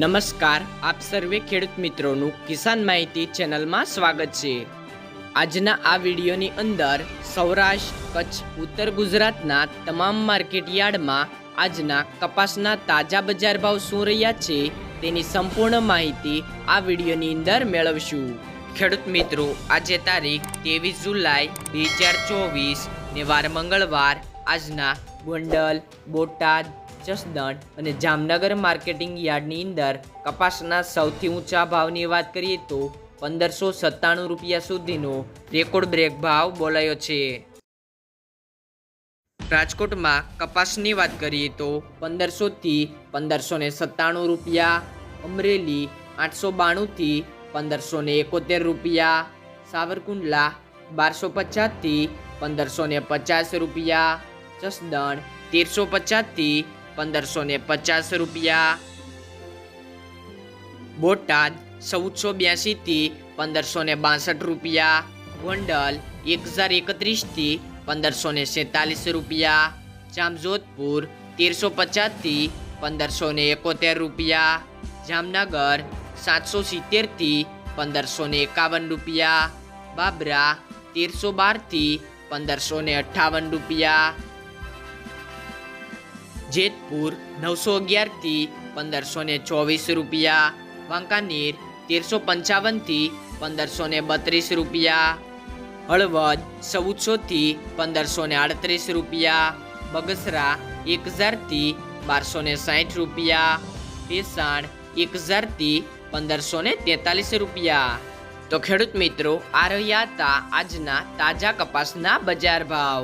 નમસ્કાર, આપ સર્વે ખેડૂત મિત્રોનું કિસાન માહિતી ચેનલમાં સ્વાગત છે. આજના આ વિડીયોની અંદર સૌરાષ્ટ્ર, કચ્છ, ઉત્તર ગુજરાતના તમામ માર્કેટ યાર્ડમાં આજના કપાસના તાજા બજાર ભાવ શું રહ્યા છે તેની સંપૂર્ણ માહિતી આ વિડીયોની અંદર મેળવશું. ખેડૂત મિત્રો, આજે તારીખ ત્રેવીસ જુલાઈ બે હજાર ચોવીસ ને વાર મંગળવાર આજના ગોંડલ, બોટાદ જસદણ અને જામનગર માર્કેટિંગ યાર્ડની અંદર કપાસના સૌથી ઊંચા ભાવની વાત કરીએ તો પંદરસો સત્તાણું રૂપિયા સુધીનો રેકોર્ડ બ્રેક ભાવ બોલાયો છે. રાજકોટમાં કપાસની વાત કરીએ તો પંદરસોથી પંદરસો ને સત્તાણું રૂપિયા, અમરેલી આઠસો બાણુંથી પંદરસો ને એકોતેર રૂપિયા, સાવરકુંડલા બારસો પચાસથી પંદરસો ને પચાસ રૂપિયા, જસદણ તેરસો પચાસથી પંદરસો ને પચાસ રૂપિયા. બોટાદ ચૌદસો બ્યાસીથી પંદરસો ને બાસઠ રૂપિયા. ગોંડલ એક હજાર એકત્રીસથી પંદરસો ને સેતાલીસ રૂપિયા. જામજોધપુર તેરસો પચાસથી પંદરસો ને એકોતેર રૂપિયા. જામનગર સાતસો સિત્તેરથી પંદરસો ને એકાવન રૂપિયા. બાબરા તેરસો બારથી પંદરસો ને અઠ્ઠાવન રૂપિયા. જેતપુર નવસો અગિયારથી પંદરસો ને ચોવીસ રૂપિયા, વાંકાનેર તેરસો પંચાવનથી પંદરસો ને બત્રીસ રૂપિયા, હળવદ ચૌદસોથી પંદરસો ને આડત્રીસ રૂપિયા, બગસરા એક હજારથી બારસો ને સાઠ રૂપિયા, ભેસાણ એક હજારથી પંદરસો ને તેતાલીસ રૂપિયા. તો ખેડૂત મિત્રો, આ રહ્યા હતા આજના તાજા કપાસના બજાર ભાવ.